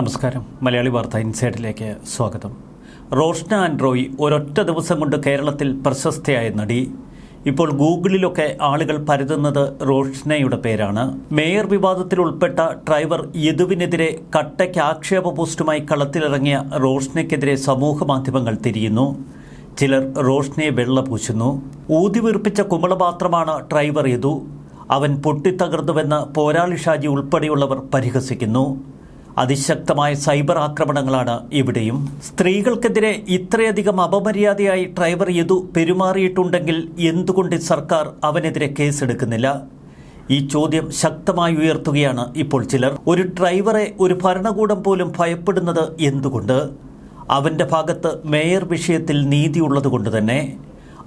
നമസ്കാരം. മലയാളി വാർത്ത ഇൻസൈഡിലേക്ക് സ്വാഗതം. റോഷ്ന ആൻഡ്രോയി ഒരൊറ്റ ദിവസം കൊണ്ട് കേരളത്തിൽ പ്രശസ്തയായ നടി. ഇപ്പോൾ ഗൂഗിളിലൊക്കെ ആളുകൾ പരതുന്നത് റോഷ്നയുടെ പേരാണ്. മേയർ വിവാദത്തിൽ ഉൾപ്പെട്ട ഡ്രൈവർ യദുവിനെതിരെ കട്ടയ്ക്ക് ആക്ഷേപ പോസ്റ്റുമായി കളത്തിലിറങ്ങിയ റോഷ്നയ്ക്കെതിരെ സമൂഹ മാധ്യമങ്ങൾ തിരിയുന്നു. ചിലർ റോഷ്നയെ വെള്ളപൂശുന്നു ഊതിവീർപ്പിച്ച കുമളപാത്രമാണ് ഡ്രൈവർ യദു. അവൻ പൊട്ടിത്തകർന്നുവെന്ന് പോരാളി ഷാജി ഉൾപ്പെടെയുള്ളവർ പരിഹസിക്കുന്നു. അതിശക്തമായ സൈബർ ആക്രമണങ്ങളാണ് ഇവിടെയും. സ്ത്രീകൾക്കെതിരെ ഇത്രയധികം അപമര്യാദയായി ഡ്രൈവർ യദു പെരുമാറിയിട്ടുണ്ടെങ്കിൽ എന്തുകൊണ്ട് സർക്കാർ അവനെതിരെ കേസെടുക്കുന്നില്ല? ഈ ചോദ്യം ശക്തമായി ഉയർത്തുകയാണ് ഇപ്പോൾ ചിലർ. ഒരു ഡ്രൈവറെ ഒരു ഭരണകൂടം പോലും ഭയപ്പെടുന്നത് എന്തുകൊണ്ട്? അവന്റെ ഭാഗത്ത് മേയർ വിഷയത്തിൽ നീതിയുള്ളതുകൊണ്ട് തന്നെ.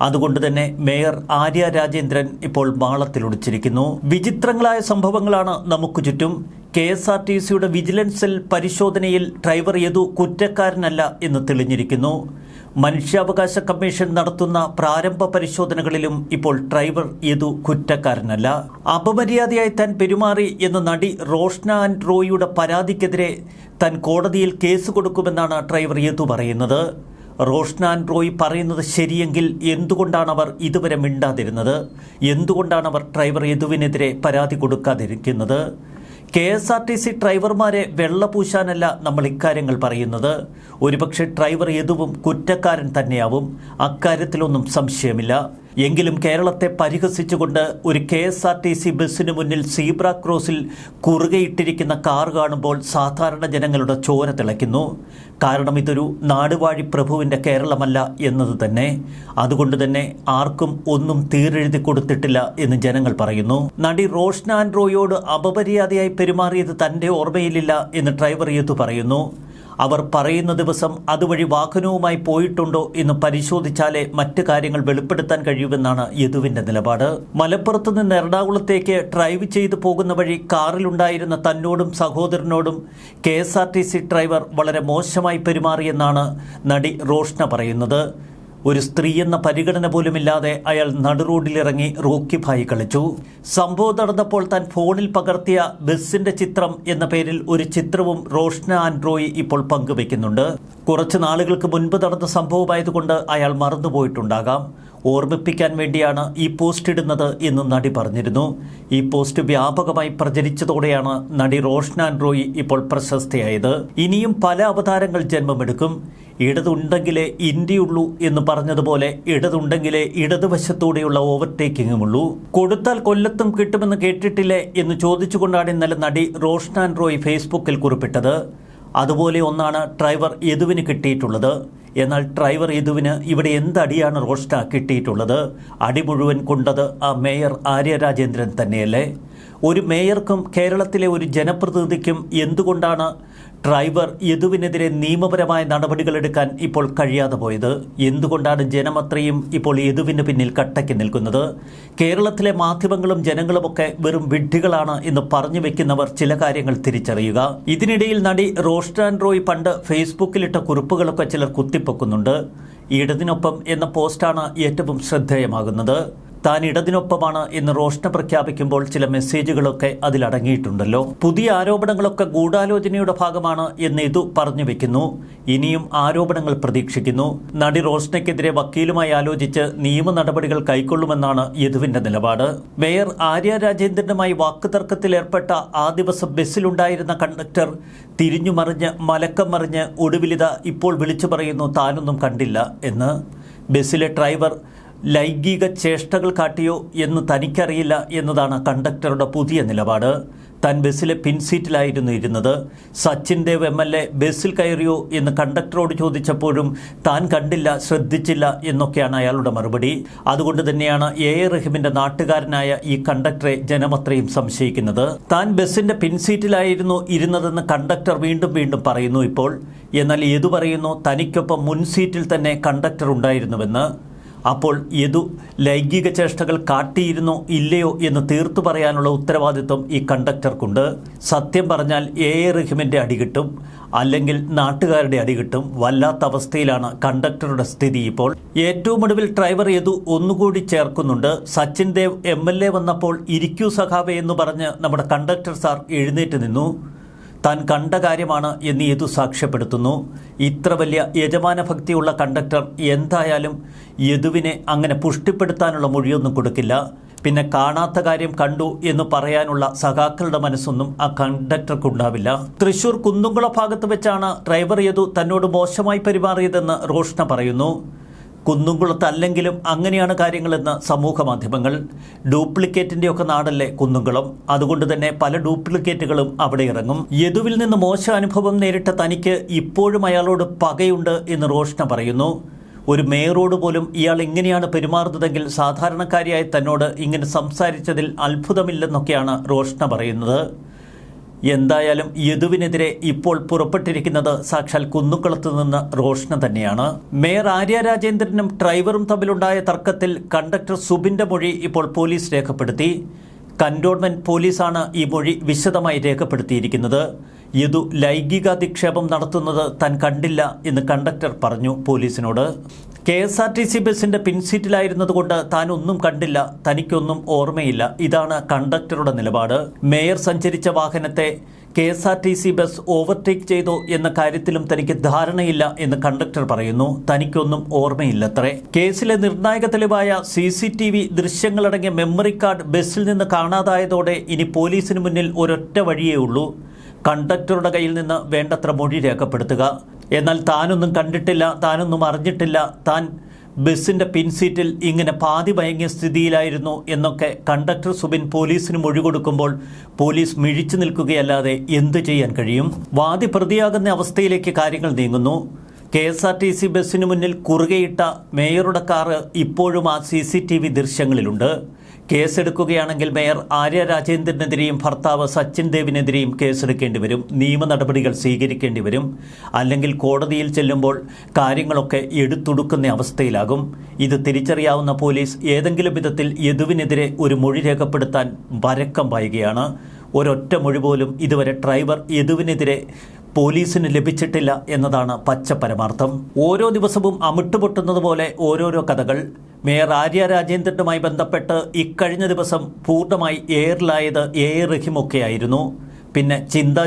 അതുകൊണ്ട് തന്നെ മേയർ ആര്യ രാജേന്ദ്രൻ ഇപ്പോൾ മാളത്തിലൊടിച്ചിരിക്കുന്നു വിചിത്രങ്ങളായ സംഭവങ്ങളാണ് നമുക്ക് ചുറ്റും. കെ എസ് ആർ ടി സിയുടെ വിജിലൻസ് സെൽ പരിശോധനയിൽ ഡ്രൈവർ യദു കുറ്റക്കാരനല്ല എന്ന് തെളിഞ്ഞിരിക്കുന്നു. മനുഷ്യാവകാശ കമ്മീഷൻ നടത്തുന്ന പ്രാരംഭ പരിശോധനകളിലും ഇപ്പോൾ ഡ്രൈവർ യദു കുറ്റക്കാരനല്ല. അപമര്യാദയായി താൻ പെരുമാറി എന്ന നടി റോഷ്ന ആൻഡ് റോയിയുടെ പരാതിക്കെതിരെ താൻ കോടതിയിൽ കേസ് കൊടുക്കുമെന്നാണ് ഡ്രൈവർ യദു പറയുന്നത്. റോഷ്ന ആൻഡ് റോയ് പറയുന്നത് ശരിയെങ്കിൽ എന്തുകൊണ്ടാണ് അവർ ഇതുവരെ മിണ്ടാതിരുന്നത്? എന്തുകൊണ്ടാണ് അവർ ഡ്രൈവർ യദുവിനെതിരെ പരാതി കൊടുക്കാതിരിക്കുന്നത്? K S R T C ഡ്രൈവർമാരെ വെള്ളപൂശാനല്ല നമ്മൾ ഇക്കാര്യങ്ങൾ പറയുന്നത്. ഒരുപക്ഷെ ഡ്രൈവർ എതുവും കുറ്റക്കാരൻ തന്നെയാവും. അക്കാര്യത്തിലൊന്നും സംശയമില്ല. എങ്കിലും കേരളത്തെ പരിഹസിച്ചുകൊണ്ട് ഒരു K S R T C ബസ്സിന് മുന്നിൽ സീബ്ര ക്രോസിൽ കുറുകയിട്ടിരിക്കുന്ന കാർ കാണുമ്പോൾ സാധാരണ ജനങ്ങളുടെ ചോര തിളയ്ക്കുന്നു. കാരണം ഇതൊരു നാടുവാഴി പ്രഭുവിന്റെ കേരളമല്ല എന്നത് തന്നെ. അതുകൊണ്ട് തന്നെ ആർക്കും ഒന്നും തീരെഴുതി കൊടുത്തിട്ടില്ല എന്ന് ജനങ്ങൾ പറയുന്നു. നടി റോഷ്ന ആൻഡ്രോയോട് അപമര്യാദയായി പെരുമാറിയത് തന്റെ ഓർമ്മയിലില്ല എന്ന് ഡ്രൈവർ യത്തു പറയുന്നു. അവർ പറയുന്ന ദിവസം അതുവഴി വാഹനവുമായി പോയിട്ടുണ്ടോ എന്ന് പരിശോധിച്ചാലേ മറ്റ് കാര്യങ്ങൾ വെളിപ്പെടുത്താൻ കഴിയുമെന്നാണ് യദുവിന്റെ നിലപാട്. മലപ്പുറത്ത് നിന്ന് എറണാകുളത്തേക്ക് ഡ്രൈവ് ചെയ്തു പോകുന്ന വഴി കാറിലുണ്ടായിരുന്ന തന്നോടും സഹോദരനോടും കെ ഡ്രൈവർ വളരെ മോശമായി പെരുമാറിയെന്നാണ് നടി റോഷ്ന പറയുന്നത്. ഒരു സ്ത്രീ എന്ന പരിഗണന പോലുമില്ലാതെ അയാൾ നടുറോഡിലിറങ്ങി റോക്കി ഭായി കളിച്ചു. സംഭവം നടന്നപ്പോൾ താൻ ഫോണിൽ പകർത്തിയ ബസ്സിന്റെ ചിത്രം എന്ന പേരിൽ ഒരു ചിത്രവും റോഷ്ന ആൻഡ്രോയി ഇപ്പോൾ പങ്കുവെക്കുന്നുണ്ട് കുറച്ച് നാളുകൾക്ക് മുൻപ് നടന്ന സംഭവമായതുകൊണ്ട് അയാൾ മറന്നുപോയിട്ടുണ്ടാകാം. ഓർമ്മിപ്പിക്കാൻ വേണ്ടിയാണ് ഈ പോസ്റ്റ് ഇടുന്നത് എന്ന് നടി പറഞ്ഞിരുന്നു. ഈ പോസ്റ്റ് വ്യാപകമായി പ്രചരിച്ചതോടെയാണ് നടി റോഷ്ന ആൻഡ്രോയി ഇപ്പോൾ പ്രശസ്തയായത്. ഇനിയും പല അവതാരങ്ങൾ ജന്മമെടുക്കും. ഇടതുണ്ടെങ്കിലേ ഇന്ത്യയുള്ളൂ എന്ന് പറഞ്ഞതുപോലെ ഇടതുണ്ടെങ്കിലേ ഇടതുവശത്തൂടെയുള്ള ഓവർടേക്കിങ്ങുമുള്ളൂ. കൊടുത്താൽ കൊല്ലത്തും കിട്ടുമെന്ന് കേട്ടിട്ടില്ലേ എന്ന് ചോദിച്ചുകൊണ്ടാണ് ഇന്നലെ നടി റോഷ്ന റോയ് ഫേസ്ബുക്കിൽ കുറിപ്പിട്ടത്. അതുപോലെ ഒന്നാണ് ഡ്രൈവർ യദുവിന് കിട്ടിയിട്ടുള്ളത്. എന്നാൽ ഡ്രൈവർ യദുവിന് ഇവിടെ എന്തടിയാണ് റോഷ്ന കിട്ടിയിട്ടുള്ളത്? അടി മുഴുവൻ കൊണ്ടത് ആ മേയർ ആര്യരാജേന്ദ്രൻ തന്നെയല്ലേ? ഒരു മേയർക്കും കേരളത്തിലെ ഒരു ജനപ്രതിനിധിക്കും എന്തുകൊണ്ടാണ് ഡ്രൈവർ യദുവിനെതിരെ നിയമപരമായ നടപടികളെടുക്കാൻ ഇപ്പോൾ കഴിയാതെ പോയത്. എന്തുകൊണ്ടാണ് ജനമത്രയും ഇപ്പോൾ യദുവിന് പിന്നിൽ കട്ടയ്ക്ക് നിൽക്കുന്നത്? കേരളത്തിലെ മാധ്യമങ്ങളും ജനങ്ങളുമൊക്കെ വെറും വിഡ്ഢികളാണ് എന്ന് പറഞ്ഞു വെക്കുന്നവർ ചില കാര്യങ്ങൾ തിരിച്ചറിയുക. ഇതിനിടയിൽ നടി റോഷ്ടാൻ റോയ് പണ്ട് ഫേസ്ബുക്കിലിട്ട കുറിപ്പുകളൊക്കെ ചിലർ കുത്തിപ്പൊക്കുന്നുണ്ട്. ഇടതിനൊപ്പം എന്ന പോസ്റ്റാണ് ഏറ്റവും ശ്രദ്ധേയമാകുന്നത്. താൻ ഇടതിനൊപ്പമാണ് എന്ന് റോഷ്ന പ്രഖ്യാപിക്കുമ്പോൾ ചില മെസ്സേജുകളൊക്കെ അതിലടങ്ങിയിട്ടുണ്ടല്ലോ. പുതിയ ആരോപണങ്ങളൊക്കെ ഗൂഢാലോചനയുടെ ഭാഗമാണ് എന്ന് ഇതു പറഞ്ഞു വെക്കുന്നു. ഇനിയും ആരോപണങ്ങൾ പ്രതീക്ഷിക്കുന്നു. നടി റോഷ്നയ്ക്കെതിരെ വക്കീലുമായി ആലോചിച്ച് നിയമ നടപടികൾ കൈക്കൊള്ളുമെന്നാണ് യദുവിന്റെ നിലപാട്. മേയർ ആര്യ രാജേന്ദ്രനുമായി വാക്കുതർക്കത്തിൽ ഏർപ്പെട്ട ആ ദിവസം ബസ്സിലുണ്ടായിരുന്ന കണ്ടക്ടർ തിരിഞ്ഞുമറിഞ്ഞ് മലക്കം മറിഞ്ഞ് ഒടുവിലിത ഇപ്പോൾ വിളിച്ചു പറയുന്നു താനൊന്നും കണ്ടില്ല എന്ന്. ബസ്സിലെ ഡ്രൈവർ ലൈംഗിക ചേഷ്ടകൾ കാട്ടിയോ എന്ന് തനിക്കറിയില്ല എന്നതാണ് കണ്ടക്ടറുടെ പുതിയ നിലപാട്. താൻ ബസ്സിലെ പിൻസീറ്റിലായിരുന്നു ഇരുന്നത്. Sachin Dev M L A ബസ്സിൽ കയറിയോ എന്ന് കണ്ടക്ടറോട് ചോദിച്ചപ്പോഴും താൻ കണ്ടില്ല ശ്രദ്ധിച്ചില്ല എന്നൊക്കെയാണ് അയാളുടെ മറുപടി. അതുകൊണ്ട് തന്നെയാണ് എ എ റഹീമിന്റെ നാട്ടുകാരനായ ഈ കണ്ടക്ടറെ ജനമത്രയും സംശയിക്കുന്നത്. താൻ ബസ്സിന്റെ പിൻസീറ്റിലായിരുന്നു ഇരുന്നതെന്ന് കണ്ടക്ടർ വീണ്ടും വീണ്ടും പറയുന്നു ഇപ്പോൾ. എന്നാൽ ഏതു പറയുന്നു? തനിക്കൊപ്പം മുൻസീറ്റിൽ തന്നെ കണ്ടക്ടർ ഉണ്ടായിരുന്നുവെന്ന്. അപ്പോൾ യദു ലൈംഗിക ചേഷ്ടകൾ കാട്ടിയിരുന്നോ ഇല്ലയോ എന്ന് തീർത്തു പറയാനുള്ള ഉത്തരവാദിത്വം ഈ കണ്ടക്ടർക്കുണ്ട്. സത്യം പറഞ്ഞാൽ എ എ റഹിമിന്റെ അടികിട്ടും അല്ലെങ്കിൽ നാട്ടുകാരുടെ അടികിട്ടും വല്ലാത്ത അവസ്ഥയിലാണ് കണ്ടക്ടറുടെ സ്ഥിതി ഇപ്പോൾ. ഏറ്റവും ഒടുവിൽ ഡ്രൈവർ യദു ഒന്നുകൂടി ചേർക്കുന്നുണ്ട്. Sachin Dev M L A വന്നപ്പോൾ ഇരിക്കൂ സഖാവേ എന്ന് പറഞ്ഞ് നമ്മുടെ കണ്ടക്ടർ സാർ എഴുന്നേറ്റ് നിന്നു. താൻ കണ്ട കാര്യമാണ് എന്ന് യേതു സാക്ഷ്യപ്പെടുത്തുന്നു. ഇത്ര വലിയ യജമാന ഭക്തിയുള്ള കണ്ടക്ടർ എന്തായാലും യദുവിനെ അങ്ങനെ പുഷ്ടിപ്പെടുത്താനുള്ള മൊഴിയൊന്നും കൊടുക്കില്ല. പിന്നെ കാണാത്ത കാര്യം കണ്ടു എന്ന് പറയാനുള്ള സഖാക്കളുടെ മനസ്സൊന്നും ആ കണ്ടക്ടർക്കുണ്ടാവില്ല. തൃശൂർ കുന്നുംകുള ഭാഗത്ത് വെച്ചാണ് ഡ്രൈവർ യദു തന്നോട് മോശമായി പെരുമാറിയതെന്ന് റോഷ്ന പറയുന്നു. കുന്നുംകുളത്ത് അല്ലെങ്കിലും അങ്ങനെയാണ് കാര്യങ്ങളെന്ന് സമൂഹ മാധ്യമങ്ങൾ. ഡ്യൂപ്ലിക്കേറ്റിന്റെ ഒക്കെ നാടല്ലേ കുന്നുംകുളം? അതുകൊണ്ട് തന്നെ പല ഡ്യൂപ്ലിക്കേറ്റുകളും അവിടെ ഇറങ്ങും. യദുവിൽ നിന്ന് മോശ അനുഭവം നേരിട്ട തനിക്ക് ഇപ്പോഴും അയാളോട് പകയുണ്ട് എന്ന് റോഷ്ന പറയുന്നു. ഒരു മേയറോട് പോലും ഇയാൾ ഇങ്ങനെയാണ് പെരുമാറുന്നതെങ്കിൽ സാധാരണക്കാരിയായി തന്നോട് ഇങ്ങനെ സംസാരിച്ചതിൽ അത്ഭുതമില്ലെന്നൊക്കെയാണ് റോഷ്ന പറയുന്നത്. എന്തായാലും യദുവിനെതിരെ ഇപ്പോൾ പുറപ്പെട്ടിരിക്കുന്നത് സാക്ഷാൽ കുന്നുകുളത്ത് നിന്ന് റോഷ്ന തന്നെയാണ്. മേയർ ആര്യ രാജേന്ദ്രനും ഡ്രൈവറും തമ്മിലുണ്ടായ തർക്കത്തിൽ കണ്ടക്ടർ സുബിന്റെ മൊഴി ഇപ്പോൾ പോലീസ് രേഖപ്പെടുത്തി. കന്റോൺമെന്റ് പോലീസാണ് ഈ മൊഴി വിശദമായി രേഖപ്പെടുത്തിയിരിക്കുന്നത്. യദു ലൈംഗികാധിക്ഷേപം നടത്തുന്നത് താൻ കണ്ടില്ല എന്ന് കണ്ടക്ടർ പറഞ്ഞു പോലീസിനോട്. K S R T C ബസിന്റെ പിൻസീറ്റിലായിരുന്നതുകൊണ്ട് താൻ ഒന്നും കണ്ടില്ല തനിക്കൊന്നും ഓർമ്മയില്ല. ഇതാണ് കണ്ടക്ടറുടെ നിലപാട്. മേയർ സഞ്ചരിച്ച വാഹനത്തെ K S R T C bus overtake ചെയ്തു എന്ന കാര്യത്തിലും തനിക്ക് ധാരണയില്ല എന്ന് കണ്ടക്ടർ പറയുന്നു. തനിക്കൊന്നും ഓർമ്മയില്ലത്രേ. കേസിലെ നിർണായക തെളിവായ സി സി ടി വി ദൃശ്യങ്ങളടങ്ങിയ മെമ്മറി കാർഡ് ബസ്സിൽ നിന്ന് കാണാതായതോടെ ഇനി പോലീസിന് മുന്നിൽ ഒരൊറ്റ വഴിയേ ഉള്ളൂ. കണ്ടക്ടറുടെ കയ്യിൽ നിന്ന് വേണ്ടത്ര മൊഴി രേഖപ്പെടുത്തുക. എന്നാൽ താനൊന്നും കണ്ടിട്ടില്ല താനൊന്നും അറിഞ്ഞിട്ടില്ല. താൻ ബസ്സിന്റെ പിൻസീറ്റിൽ ഇങ്ങനെ പാതി മയങ്ങിയ സ്ഥിതിയിലായിരുന്നു എന്നൊക്കെ കണ്ടക്ടർ സുബിൻ പോലീസിന് മൊഴി കൊടുക്കുമ്പോൾ പോലീസ് മിഴിച്ചു നിൽക്കുകയല്ലാതെ എന്തു ചെയ്യാൻ കഴിയും? വാദി പ്രതിയാകുന്ന അവസ്ഥയിലേക്ക് കാര്യങ്ങൾ നീങ്ങുന്നു. K S R T C ബസ്സിന് മുന്നിൽ കുറുകയിട്ട മേയറുടെ കാറ് ഇപ്പോഴും ആ സി സി ടി വി ദൃശ്യങ്ങളിലുണ്ട്. കേസെടുക്കുകയാണെങ്കിൽ മേയർ ആര്യ രാജേന്ദ്രനെതിരെയും ഭർത്താവ് സച്ചിൻ ദേവിനെതിരെയും കേസെടുക്കേണ്ടി വരും. നിയമ നടപടികൾ സ്വീകരിക്കേണ്ടി വരും. അല്ലെങ്കിൽ കോടതിയിൽ ചെല്ലുമ്പോൾ കാര്യങ്ങളൊക്കെ എടുത്തുടുക്കുന്ന അവസ്ഥയിലാകും. ഇത് തിരിച്ചറിയാവുന്ന പോലീസ് ഏതെങ്കിലും വിധത്തിൽ യദുവിനെതിരെ ഒരു മൊഴി രേഖപ്പെടുത്താൻ വരക്കം പായുകയാണ്. ഒരൊറ്റ മൊഴി പോലും ഇതുവരെ ഡ്രൈവർ യദുവിനെതിരെ പോലീസിന് ലഭിച്ചിട്ടില്ല എന്നതാണ് പച്ച പരമാർത്ഥം. ഓരോ ദിവസവും അമിട്ടുപൊട്ടുന്നത് പോലെ ഓരോരോ കഥകൾ. മേയർ ആര്യ രാജേന്ദ്രനുമായി ബന്ധപ്പെട്ട് ഇക്കഴിഞ്ഞ ദിവസം പൂർണമായി എയറിലായത് എ റഹിമൊക്കെയായിരുന്നു. പിന്നെ ചിന്താ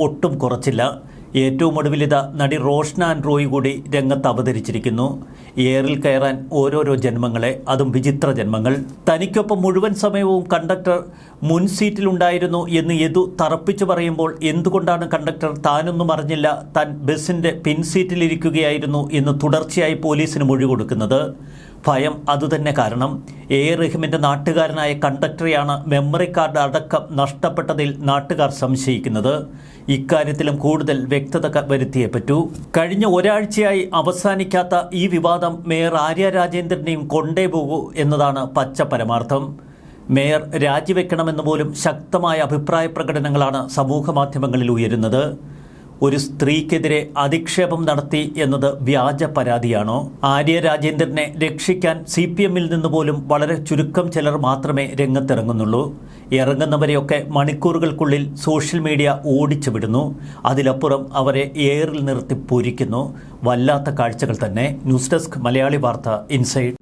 ഒട്ടും കുറച്ചില്ല. ഏറ്റവും ഒടുവിലിത നടി റോഷ്ന ആൻഡ് റോയ് കൂടി രംഗത്ത് അവതരിച്ചിരിക്കുന്നു. എയറിൽ കയറാൻ ഓരോരോ ജന്മങ്ങളെ അതും വിചിത്ര ജന്മങ്ങൾ. തനിക്കൊപ്പം മുഴുവൻ സമയവും കണ്ടക്ടർ മുൻ സീറ്റിലുണ്ടായിരുന്നു എന്ന് യദു തറപ്പിച്ചു പറയുമ്പോൾ എന്തുകൊണ്ടാണ് കണ്ടക്ടർ താനൊന്നും അറിഞ്ഞില്ല താൻ ബസിന്റെ പിൻസീറ്റിലിരിക്കുകയായിരുന്നു എന്ന് തുടർച്ചയായി പോലീസിന് മൊഴി കൊടുക്കുന്നത്. ഭയം അതുതന്നെ കാരണം. എ. റഹീമിന്റെ നാട്ടുകാരനായ കണ്ടക്ടറെയാണ് മെമ്മറി കാർഡ് അടക്കം നഷ്ടപ്പെട്ടതിൽ നാട്ടുകാർ സംശയിക്കുന്നത്. ഇക്കാര്യത്തിലും കൂടുതൽ വ്യക്തത വരുത്തിയേ പറ്റൂ കഴിഞ്ഞ ഒരാഴ്ചയായി അവസാനിക്കാത്ത ഈ വിവാദം മേയർ ആര്യ രാജേന്ദ്രനെയും കൊണ്ടേ പോകൂ എന്നതാണ് പച്ച പരമാർത്ഥം. മേയർ രാജിവെക്കണമെന്ന് പോലും ശക്തമായ അഭിപ്രായ പ്രകടനങ്ങളാണ് സമൂഹ മാധ്യമങ്ങളിൽ ഉയരുന്നത്. ഒരു സ്ത്രീക്കെതിരെ അധിക്ഷേപം നടത്തി എന്നത് വ്യാജ പരാതിയാണോ? ആര്യ രാജേന്ദ്രനെ രക്ഷിക്കാൻ സി പി എമ്മിൽ നിന്ന് പോലും വളരെ ചുരുക്കം ചിലർ മാത്രമേ രംഗത്തിറങ്ങുന്നുള്ളൂ. ഇറങ്ങുന്നവരെയൊക്കെ മണിക്കൂറുകൾക്കുള്ളിൽ സോഷ്യൽ മീഡിയ ഓടിച്ചു വിടുന്നു. അതിലപ്പുറം അവരെ എയറിൽ നിർത്തി പൂരിക്കുന്നു. വല്ലാത്ത കാഴ്ചകൾ തന്നെ. ന്യൂസ് ഡെസ്ക് മലയാളി വാർത്ത ഇൻസൈഡ്.